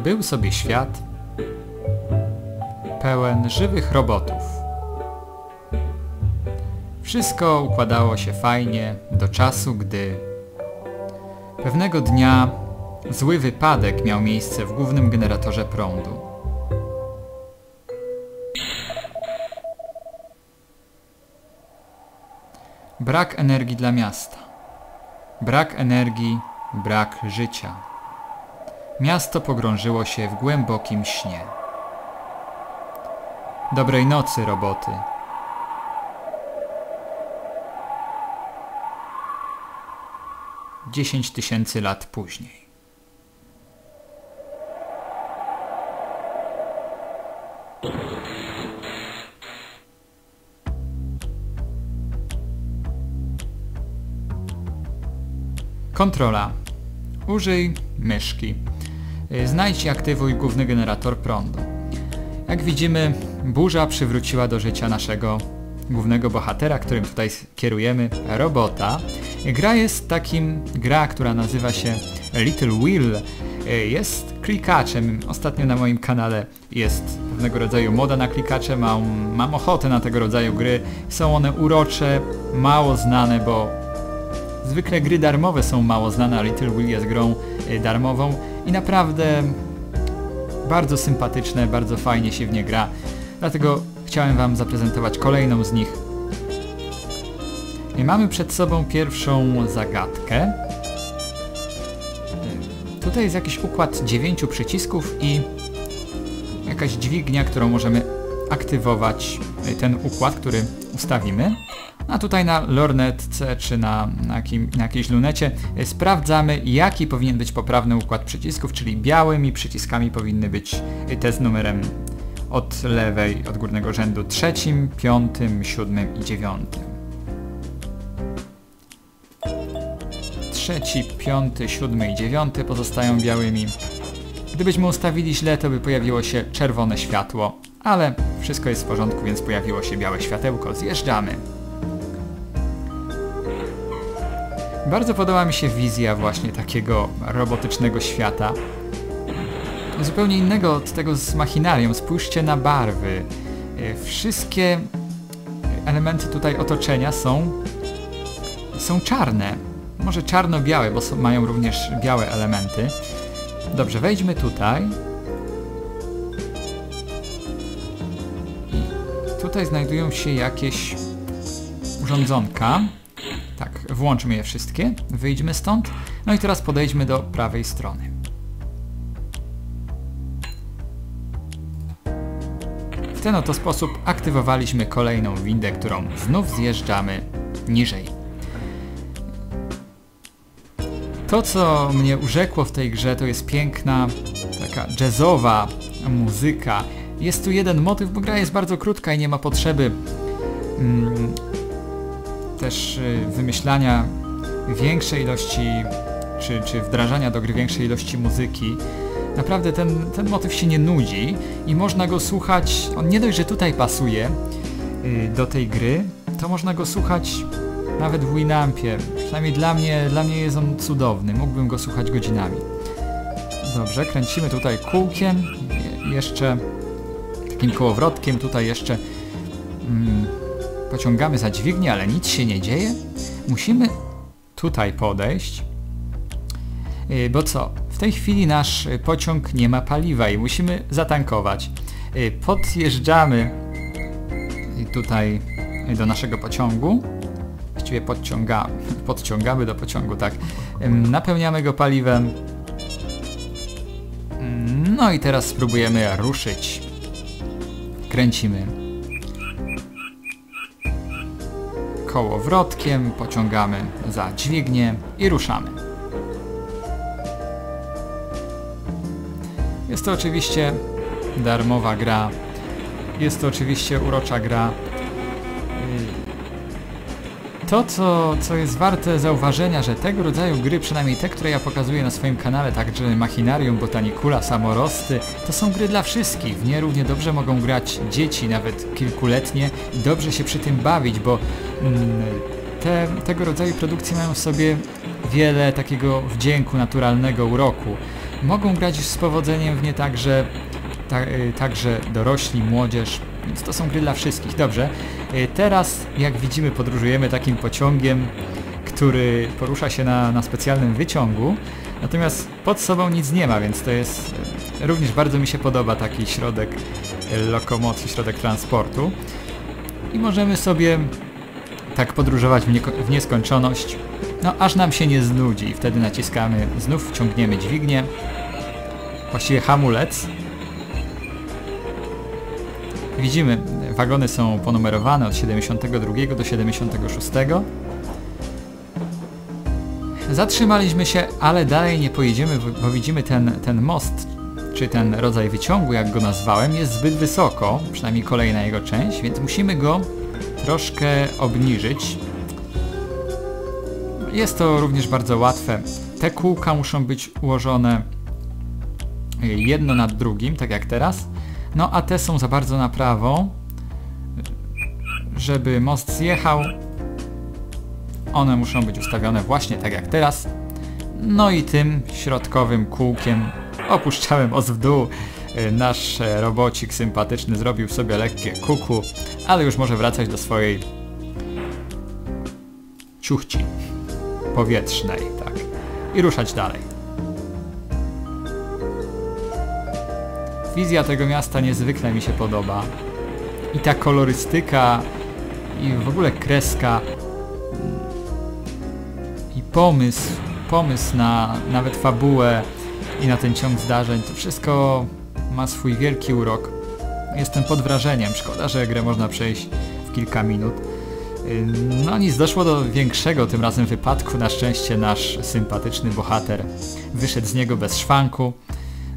był sobie świat pełen żywych robotów. Wszystko układało się fajnie do czasu, gdy pewnego dnia zły wypadek miał miejsce w głównym generatorze prądu. Brak energii dla miasta. Brak energii, brak życia. Miasto pogrążyło się w głębokim śnie. Dobrej nocy, roboty. Dziesięć tysięcy lat później. Kontrola. Użyj myszki. Znajdź i aktywuj główny generator prądu. Jak widzimy, burza przywróciła do życia naszego głównego bohatera, którym tutaj kierujemy, robota. Gra jest takim, gra, która nazywa się Little Wheel, jest klikaczem. Ostatnio na moim kanale jest pewnego rodzaju moda na klikacze, mam, mam ochotę na tego rodzaju gry. Są one urocze, mało znane, bo zwykle gry darmowe są mało znane, a Little Wheel jest grą y, darmową i naprawdę bardzo sympatyczne, bardzo fajnie się w nie gra. Dlatego chciałem Wam zaprezentować kolejną z nich. I mamy przed sobą pierwszą zagadkę. Tutaj jest jakiś układ dziewięciu przycisków i jakaś dźwignia, którą możemy aktywować ten układ, który ustawimy. A tutaj na lornetce czy na, na, jakim, na jakiejś lunecie sprawdzamy jaki powinien być poprawny układ przycisków, czyli białymi przyciskami powinny być te z numerem od lewej, od górnego rzędu trzecim, piątym, siódmym i dziewiątym. Trzeci, piąty, siódmy i dziewiąty pozostają białymi. Gdybyśmy ustawili źle, to by pojawiło się czerwone światło, ale wszystko jest w porządku, więc pojawiło się białe światełko. Zjeżdżamy. Bardzo podoba mi się wizja właśnie takiego robotycznego świata. Zupełnie innego od tego z machinarium. Spójrzcie na barwy. E, wszystkie elementy tutaj otoczenia są są czarne. Może czarno-białe, bo są, mają również białe elementy. Dobrze, wejdźmy tutaj. I tutaj znajdują się jakieś urządzonka. Tak, włączmy je wszystkie, wyjdźmy stąd. No i teraz podejdźmy do prawej strony. W ten oto sposób aktywowaliśmy kolejną windę, którą znów zjeżdżamy niżej. To, co mnie urzekło w tej grze, to jest piękna, taka jazzowa muzyka. Jest tu jeden motyw, bo gra jest bardzo krótka i nie ma potrzeby mm, też y, wymyślania większej ilości, czy, czy wdrażania do gry większej ilości muzyki. Naprawdę ten, ten motyw się nie nudzi i można go słuchać, on nie dość, że tutaj pasuje y, do tej gry, to można go słuchać nawet w Winampie. Przynajmniej dla mnie, dla mnie jest on cudowny, mógłbym go słuchać godzinami. Dobrze, kręcimy tutaj kółkiem, jeszcze takim kołowrotkiem, tutaj jeszcze mm, pociągamy za dźwignię, ale nic się nie dzieje. Musimy tutaj podejść, y, bo co? W tej chwili nasz pociąg nie ma paliwa i musimy zatankować. Y, podjeżdżamy tutaj do naszego pociągu. Właściwie podciąga, podciągamy do pociągu, tak. Napełniamy go paliwem. No i teraz spróbujemy ruszyć. Kręcimy. Kołowrotkiem, pociągamy za dźwignię i ruszamy. Jest to oczywiście darmowa gra. Jest to oczywiście urocza gra. To, co, co jest warte zauważenia, że tego rodzaju gry, przynajmniej te, które ja pokazuję na swoim kanale, także Machinarium, Botanicula, Samorosty, to są gry dla wszystkich. W nie równie dobrze mogą grać dzieci, nawet kilkuletnie i dobrze się przy tym bawić, bo mm, te, tego rodzaju produkcje mają w sobie wiele takiego wdzięku, naturalnego uroku. mogą grać z powodzeniem w nie także, ta, y, także dorośli, młodzież, więc to są gry dla wszystkich. Dobrze, y, teraz jak widzimy podróżujemy takim pociągiem, który porusza się na, na specjalnym wyciągu, natomiast pod sobą nic nie ma, więc to jest y, również bardzo mi się podoba taki środek lokomocji, środek transportu. I możemy sobie tak podróżować w, nie, w nieskończoność, no aż nam się nie znudzi. Wtedy naciskamy, znów wciągniemy dźwignię, właściwie hamulec. Widzimy, wagony są ponumerowane od 72 do 76. Zatrzymaliśmy się, ale dalej nie pojedziemy, bo widzimy ten, ten most, czy ten rodzaj wyciągu, jak go nazwałem, jest zbyt wysoko, przynajmniej kolejna jego część, więc musimy go troszkę obniżyć. Jest to również bardzo łatwe. Te kółka muszą być ułożone jedno nad drugim, tak jak teraz. No a te są za bardzo na prawo, żeby most zjechał. One muszą być ustawione właśnie tak jak teraz. No i tym środkowym kółkiem opuszczałem os w dół. Nasz robocik sympatyczny zrobił sobie lekkie kuku, ale już może wracać do swojej ciuchci powietrznej, tak. I ruszać dalej. Wizja tego miasta niezwykle mi się podoba. I ta kolorystyka, i w ogóle kreska, i pomysł, pomysł na nawet fabułę i na ten ciąg zdarzeń, to wszystko ma swój wielki urok. Jestem pod wrażeniem. Szkoda, że grę można przejść w kilka minut. No nic, doszło do większego tym razem wypadku. Na szczęście nasz sympatyczny bohater wyszedł z niego bez szwanku.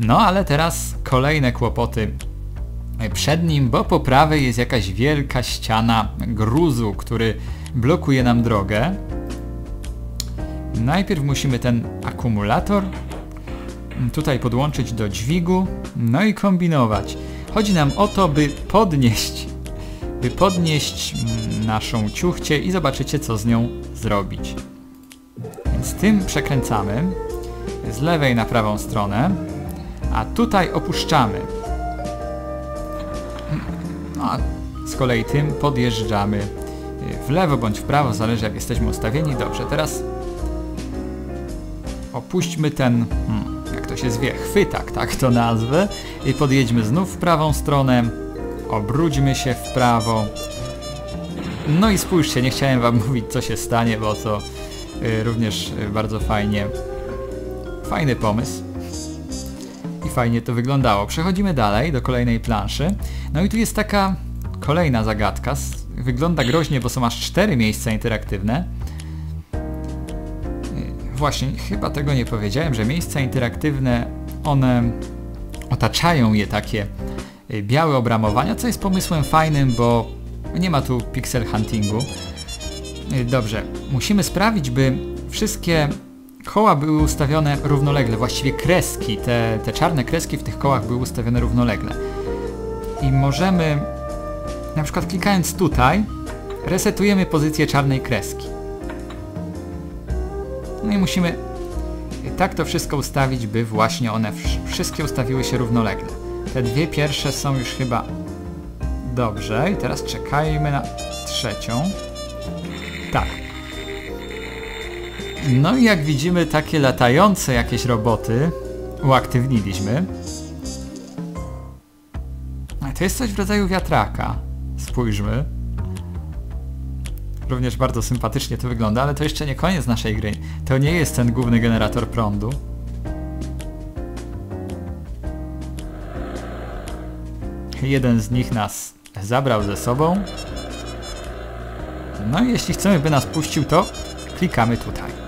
No ale teraz kolejne kłopoty przed nim, bo po prawej jest jakaś wielka ściana gruzu, który blokuje nam drogę. Najpierw musimy ten akumulator tutaj podłączyć do dźwigu, no i kombinować. Chodzi nam o to, by podnieść, by podnieść naszą ciuchcię i zobaczycie co z nią zrobić. Więc tym przekręcamy z lewej na prawą stronę a tutaj opuszczamy. No a z kolei tym podjeżdżamy w lewo bądź w prawo, zależy jak jesteśmy ustawieni. Dobrze, teraz opuśćmy ten, hmm, jak to się zwie, chwytak, tak to nazwę, i podjedźmy znów w prawą stronę, obróćmy się w prawo. No i spójrzcie, nie chciałem wam mówić co się stanie, bo to y, również y, bardzo fajnie, fajny pomysł fajnie to wyglądało. Przechodzimy dalej do kolejnej planszy. No i tu jest taka kolejna zagadka. Wygląda groźnie, bo są aż cztery miejsca interaktywne. Właśnie, chyba tego nie powiedziałem, że miejsca interaktywne, one otaczają je takie y, białe obramowania, co jest pomysłem fajnym, bo nie ma tu pixel huntingu. Y, dobrze, musimy sprawić, by wszystkie koła były ustawione równolegle, właściwie kreski, te, te czarne kreski w tych kołach były ustawione równolegle. I możemy, na przykład klikając tutaj, resetujemy pozycję czarnej kreski. No i musimy tak to wszystko ustawić, by właśnie one wszystkie ustawiły się równolegle. Te dwie pierwsze są już chyba dobrze i teraz czekajmy na trzecią. Tak, no i jak widzimy takie latające jakieś roboty uaktywniliśmy. To jest coś w rodzaju wiatraka. Spójrzmy. Również bardzo sympatycznie to wygląda, ale to jeszcze nie koniec naszej gry. To nie jest ten główny generator prądu. Jeden z nich nas zabrał ze sobą. No i jeśli chcemy, by nas puścił, to klikamy tutaj.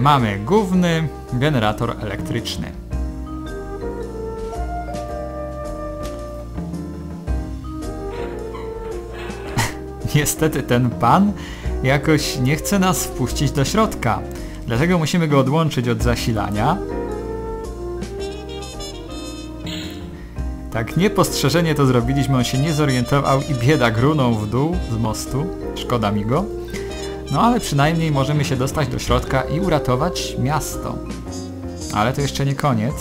Mamy główny generator elektryczny. Niestety ten pan jakoś nie chce nas wpuścić do środka. Dlatego musimy go odłączyć od zasilania. Tak niepostrzeżenie to zrobiliśmy, on się nie zorientował i bieda grunął w dół z mostu. Szkoda mi go. No ale przynajmniej możemy się dostać do środka i uratować miasto. Ale to jeszcze nie koniec.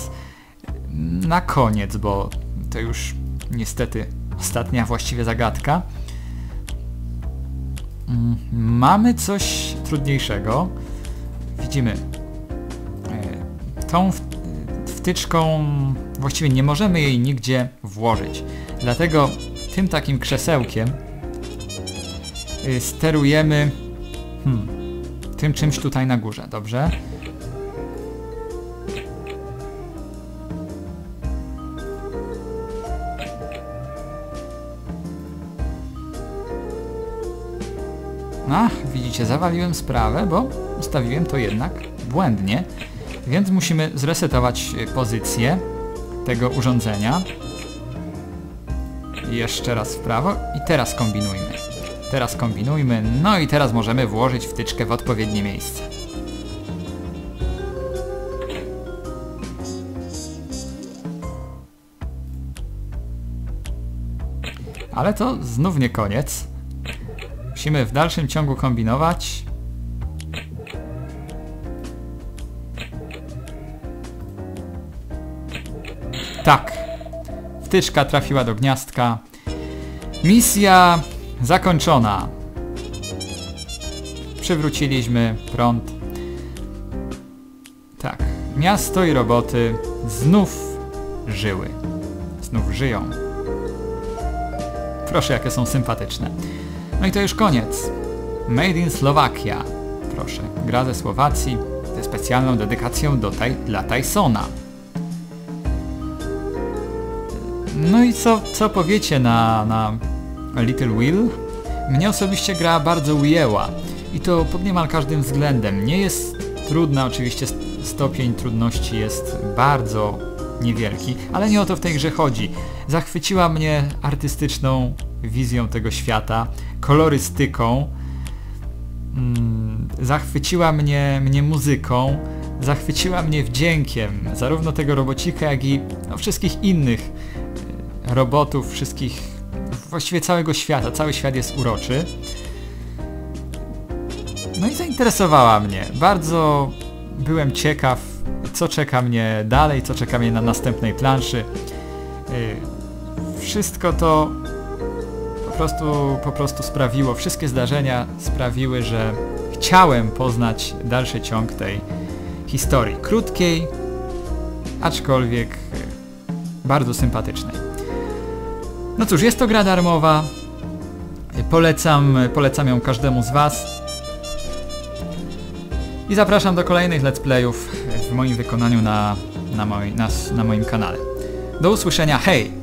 Na koniec, bo to już niestety ostatnia właściwie zagadka. Mm, Mamy coś trudniejszego. Widzimy e, tą w- wtyczką właściwie nie możemy jej nigdzie włożyć. Dlatego tym takim krzesełkiem y, sterujemy hmm, tym czymś tutaj na górze, dobrze? Ach, widzicie, zawaliłem sprawę, bo ustawiłem to jednak błędnie, więc musimy zresetować y, pozycję tego urządzenia. Jeszcze raz w prawo i teraz kombinujmy. Teraz kombinujmy, no i teraz możemy włożyć wtyczkę w odpowiednie miejsce. Ale to znów nie koniec. Musimy w dalszym ciągu kombinować. Tak. Wtyczka trafiła do gniazdka. Misja zakończona. Przywróciliśmy prąd. Tak. Miasto i roboty znów żyły. Znów żyją. Proszę, jakie są sympatyczne. No i to już koniec. Made in Slovakia. Proszę, gra ze Słowacji ze specjalną dedykacją do taj dla Tysona. No i co, co powiecie na, na Little Will? Mnie osobiście gra bardzo ujęła i to pod niemal każdym względem. Nie jest trudna, oczywiście st- stopień trudności jest bardzo niewielki, ale nie o to w tej grze chodzi. Zachwyciła mnie artystyczną wizją tego świata, kolorystyką, mm, zachwyciła mnie, mnie muzyką, zachwyciła mnie wdziękiem zarówno tego robocika, jak i no, wszystkich innych e, robotów, wszystkich, właściwie całego świata. Cały świat jest uroczy. No i zainteresowała mnie. Bardzo byłem ciekaw, co czeka mnie dalej, co czeka mnie na następnej planszy. Yy, Wszystko to po prostu, po prostu sprawiło, wszystkie zdarzenia sprawiły, że chciałem poznać dalszy ciąg tej historii. Krótkiej, aczkolwiek bardzo sympatycznej. No cóż, jest to gra darmowa. Polecam, polecam ją każdemu z Was. I zapraszam do kolejnych let's playów w moim wykonaniu na, na, moi, na, na moim kanale. Do usłyszenia, hej!